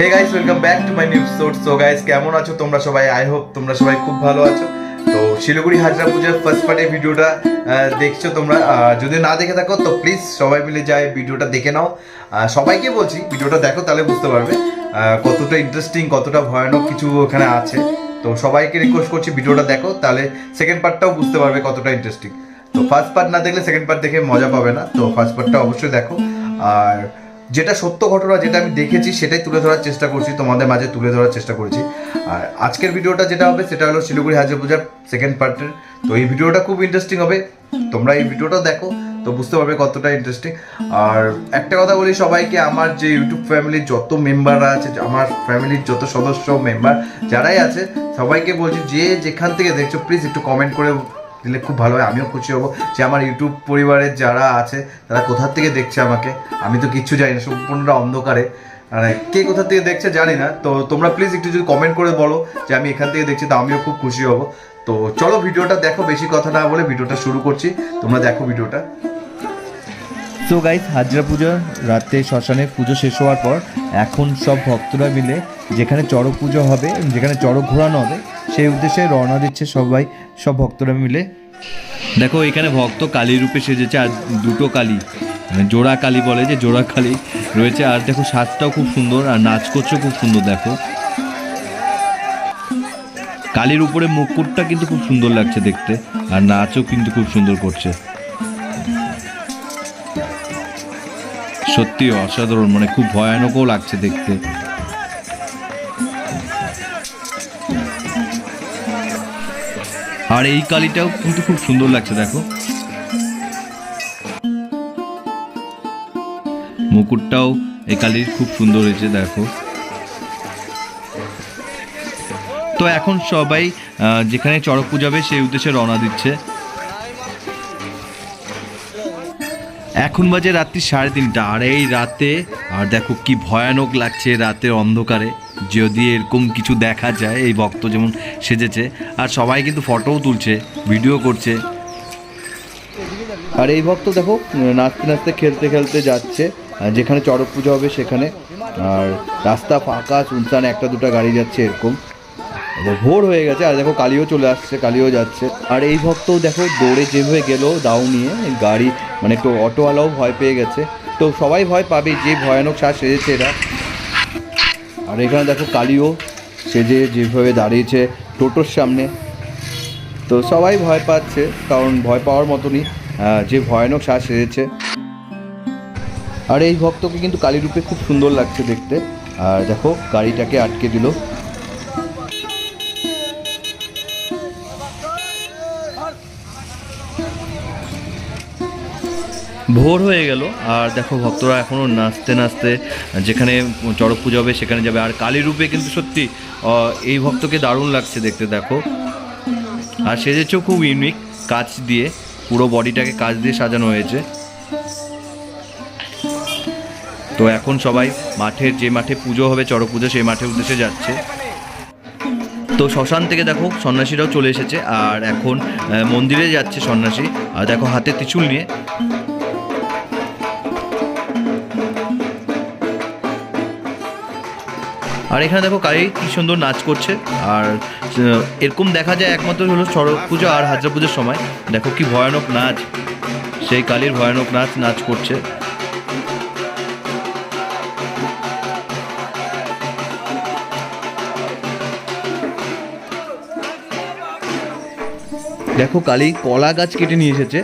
Hey guys welcome back to my new episode so guys কেমন আছো তোমরা সবাই? আই হোপ তোমরা সবাই খুব ভালো আছো। তো শিলিগুড়ি হাজরা পূজার ফার্স্ট পার্টের ভিডিওটা দেখছ তোমরা। যদি না দেখে থাকো, তো প্লিজ সবাই মিলে যাই, ভিডিওটা দেখে নাও। সবাইকে বলছি, ভিডিওটা দেখো তাহলে বুঝতে পারবে কতটা ইন্টারেস্টিং কতটা ভয়ানক কিছু ওখানে আছে। তো সবাইকে রিকোয়েস্ট করছি, ভিডিওটা দেখো, তাহলে সেকেন্ড পার্টটাও বুঝতে পারবে কতটা ইন্টারেস্টিং তো ফার্স্ট পার্ট না দেখলে সেকেন্ড পার্ট দেখে মজা পাবে না। তো ফার্স্ট পার্টটা অবশ্যই দেখো। আর যেটা সত্য ঘটনা যেটা আমি দেখেছি সেটাই তুলে ধরার চেষ্টা করছি তোমাদের মাঝে তুলে ধরার চেষ্টা করেছি। আর আজকের ভিডিওটা যেটা হবে সেটা হলো শিলিগুড়ি হাজার পূজার সেকেন্ড পার্টের তো এই ভিডিওটা খুব ইন্টারেস্টিং হবে। তোমরা এই ভিডিওটা দেখো তো বুঝতে পারবে কতটা ইন্টারেস্টিং আর একটা কথা বলি সবাইকে আমার যে ইউটিউব ফ্যামিলির যত মেম্বাররা আছে আমার ফ্যামিলির যত সদস্য মেম্বার যারাই আছে সবাইকে বলছি যে যেখান থেকে দেখছ প্লিজ একটু কমেন্ট করে দিলে খুব ভালো হয়, আমিও খুশি হব। যে আমার ইউটিউব পরিবারের যারা আছে, তারা কোথার থেকে দেখছে আমাকে? আমি তো কিচ্ছু জানি না, সম্পূর্ণটা অন্ধকারে। মানে কে কোথা থেকে দেখছে জানি না। তো তোমরা প্লিজ একটু যদি কমেন্ট করে বলো যে আমি এখান থেকে দেখছি, তো আমিও খুব খুশি হব। তো চলো ভিডিওটা দেখো, বেশি কথা না বলে ভিডিওটা শুরু করছি। তোমরা দেখো ভিডিওটা। সো গাইস হাজরা পুজো, রাতে শ্মশানে পুজো শেষ হওয়ার পর এখন সব ভক্তরা মিলে যেখানে চড়ক পুজো হবে, যেখানে চড়ক ঘোরানো হবে সেই উদ্দেশ্যে রওনা দিচ্ছে সবাই, সব ভক্তরা মিলে। দেখো, এখানে ভক্ত কালী রূপে সেজেছে, আর দুটো কালী মানে জোড়া কালী বলে যে জোড়া কালী রয়েছে। আর দেখো, সাজটাও খুব সুন্দর, আর নাচ করছে খুব সুন্দর, দেখো। কালীর উপরে মুকুটটা কিন্তু খুব সুন্দর লাগছে দেখতে, আর নাচও কিন্তু খুব সুন্দর করছে। সত্যি অসাধারণ মানে খুব ভয়ানকও লাগছে দেখতে। আর এই কালিটাও কিন্তু খুব সুন্দর লাগছে, দেখো। মুকুটটাও এই কালির খুব সুন্দর হয়েছে, দেখো। তো এখন সবাই যেখানে চড়ক পূজাবে সেই উদ্দেশ্যে রওনা দিচ্ছে। এখন বাজে রাত্রি সাড়ে তিনটা। আর এই রাতে, আর দেখো কি ভয়ানক লাগছে রাতের অন্ধকারে। যদি এরকম কিছু দেখা যায়, এই ভক্ত যেমন সেজেছে, আর সবাই কিন্তু ফটোও তুলছে ভিডিও করছে। আর এই ভক্ত দেখো, নাচতে নাচতে, খেলতে খেলতে যাচ্ছে। যেখানে চড়ক পুজো হবে সেখানে। আর রাস্তা ফাঁকা শুনশান একটা দুটো গাড়ি যাচ্ছে এরকম। ভোর হয়ে গেছে, আর দেখো কালিও চলে আসছে, কালিও যাচ্ছে। আর এই ভক্ত দেখো দৌড়ে যেভাবে গেল দাও নিয়ে গাড়ি মানে একটু অটোওয়ালাও ভয় পেয়ে গেছে। তো সবাই ভয় পাবে যে ভয়ানক শ্বাস সেজেছে এরা। আর এখানে দেখো কালিও সেজে যেভাবে দাঁড়িয়েছে টোটোর সামনে। তো সবাই ভয় পাচ্ছে, কারণ ভয় পাওয়ার মতনই যে ভয়ানক শ্বাস সেজেছে আর এই ভক্তকে কিন্তু কালী রূপে খুব সুন্দর লাগছে দেখতে। আর দেখো গাড়িটাকে আটকে দিল। ভোর হয়ে গেল, আর দেখো ভক্তরা এখনও নাচতে নাচতে যেখানে চড়ক পুজো হবে সেখানে যাবে। আর কালী রূপে কিন্তু সত্যি এই ভক্তকে দারুণ লাগছে দেখতে, দেখো। আর সেজেছেও খুব ইউনিক কাচ দিয়ে, পুরো বডিটাকে কাচ দিয়ে সাজানো হয়েছে। তো এখন সবাই মাঠের, যে মাঠে পুজো হবে, চড়ক পুজো, সেই মাঠের উদ্দেশ্যে যাচ্ছে। তো শ্মশান থেকে দেখো, সন্ন্যাসীরাও চলে এসেছে, আর এখন মন্দিরে যাচ্ছে সন্ন্যাসী। আর দেখো হাতে ত্রিশূল নিয়ে। আর এখানে দেখো কালী কি সুন্দর নাচ করছে। আর এরকম দেখা যায় একমাত্র হলো চড়ক পুজো আর হাজরা পুজোর সময়। দেখো কি ভয়ানক নাচ। সেই কালীর ভয়ানক নাচ নাচ করছে। দেখো কালী কলা গাছ কেটে নিয়ে এসেছে।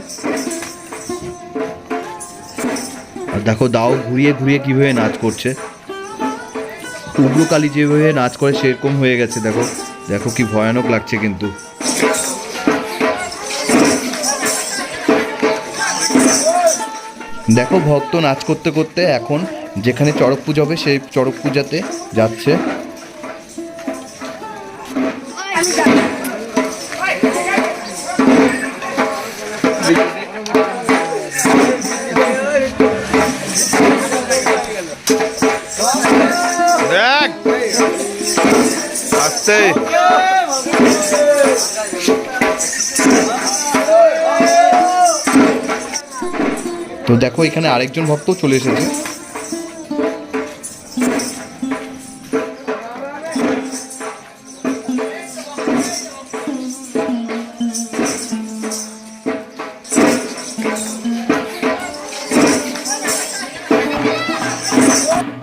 আর দেখো দাও ঘুরিয়ে ঘুরিয়ে কীভাবে নাচ করছে। উগ্র কালী যেভাবে নাচ করে সেরকম হয়ে গেছে, দেখো। দেখো কি ভয়ানক লাগছে কিন্তু। দেখো, ভক্ত নাচ করতে করতে এখন যেখানে চড়ক পূজা হবে, সেই চড়ক পূজাতে যাচ্ছে। আসছে তো দেখো এখানে আরেকজন ভক্ত চলে এসেছে।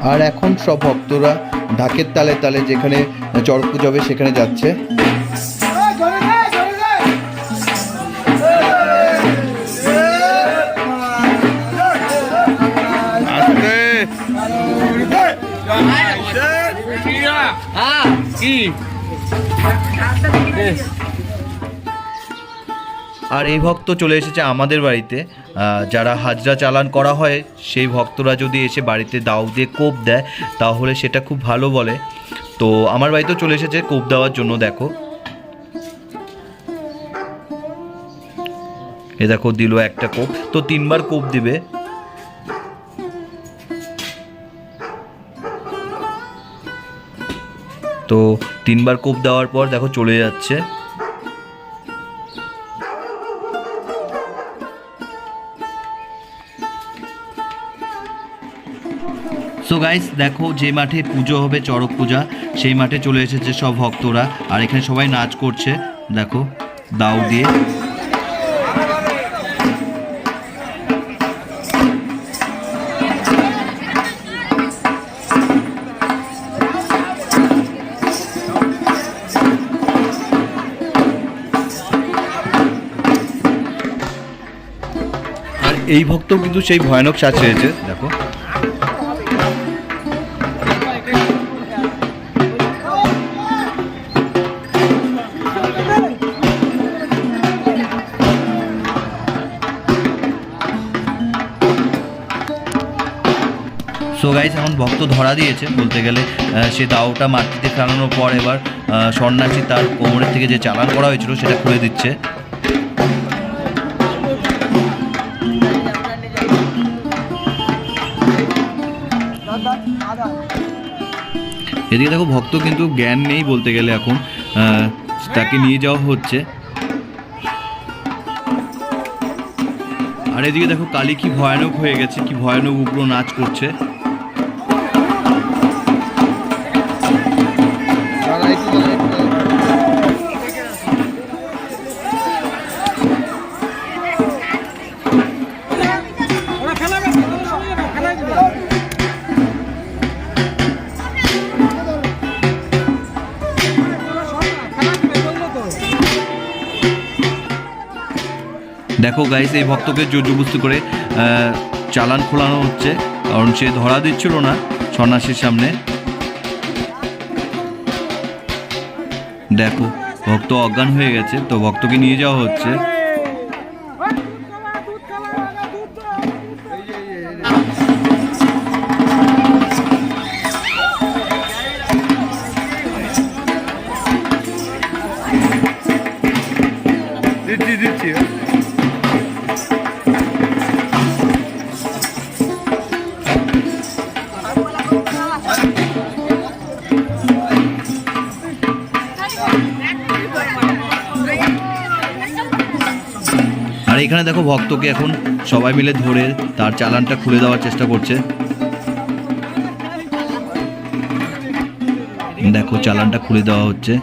আর এখন সব ভক্তরা ঢাকের তালে তালে যেখানে চড়ক পুজো হবে সেখানে যাচ্ছে। আর এই ভক্ত চলে এসেছে আমাদের বাড়িতে। যারা হাজরা চালান করা হয়, সেই ভক্তরা যদি এসে বাড়িতে দাও দিয়ে কোপ দেয়, তাহলে সেটা খুব ভালো বলে। তো আমার বাড়িতেও চলে এসেছে কোপ দেওয়ার জন্য, দেখো। এ দেখো, দিল একটা কোপ। তো তিনবার কোপ দিবে। তো তিনবার কোপ দেওয়ার পর দেখো চলে যাচ্ছে। সো গাইস দেখো যে মাঠে পুজো হবে, চড়ক পূজা, সেই মাঠে চলে এসেছে সব ভক্তরা। আর এখানে সবাই নাচ করছে। দেখো, দাউ দিয়ে। এই ভক্ত কিন্তু সেই ভয়ানক সাজ হয়েছে দেখো। সো গাইস এখন ভক্ত ধরা দিয়েছে, বলতে গেলে সে দাওটা মাটিতে ফেলানোর পর এবার সন্ন্যাসী তার কোমরের থেকে যে চালান করা হয়েছিল, সেটা খুলে দিচ্ছে। এদিকে দেখো, ভক্ত কিন্তু জ্ঞান নেই বলতে গেলে এখন তাকে নিয়ে যাওয়া হচ্ছে। আর এদিকে দেখো, কালী কি ভয়ানক হয়ে গেছে, কি ভয়ানক উগ্র নাচ করছে। দেখো গাইস এই ভক্তকে জোরজবস্তি করে চালান খোলানো হচ্ছে, কারণ সে ধরা দিচ্ছিল না সন্ন্যাসীর সামনে। দেখো, ভক্ত অজ্ঞান হয়ে গেছে, তো ভক্তকে নিয়ে যাওয়া হচ্ছে। দিচ্ছি। এখানে দেখো ভক্তকে এখন সবাই মিলে ধরে তার চালানটা খুলে দেওয়ার চেষ্টা করছে। দেখো চালানটা খুলে দেওয়া হচ্ছে।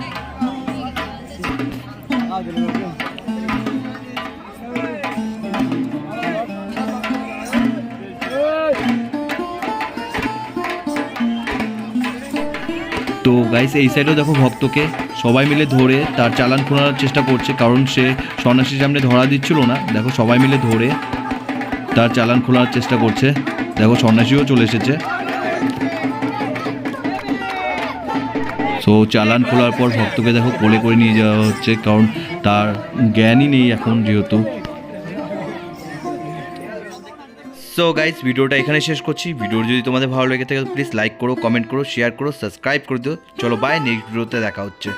তো গাইস এই সাইডেও দেখো ভক্তকে সবাই মিলে ধরে তার চালান খোলার চেষ্টা করছে, কারণ সে সন্ন্যাসীর সামনে ধরা দিচ্ছিল না। দেখো, সবাই মিলে ধরে তার চালান খোলার চেষ্টা করছে। দেখো, সন্ন্যাসীও চলে এসেছে। তো চালান খোলার পর ভক্তকে দেখো কোলে করে নিয়ে যাওয়া হচ্ছে, কারণ তার জ্ঞানই নেই এখন যেহেতু। সো গাইজ ভিডিওটা এখানে শেষ করছি। ভিডিও যদি তোমাদের ভালো লেগে থাকে প্লিজ লাইক করো কমেন্ট করো শেয়ার করো সাবস্ক্রাইব করে দিও। চলো বাই নেক্সট ভিডিওতে দেখা হচ্ছে।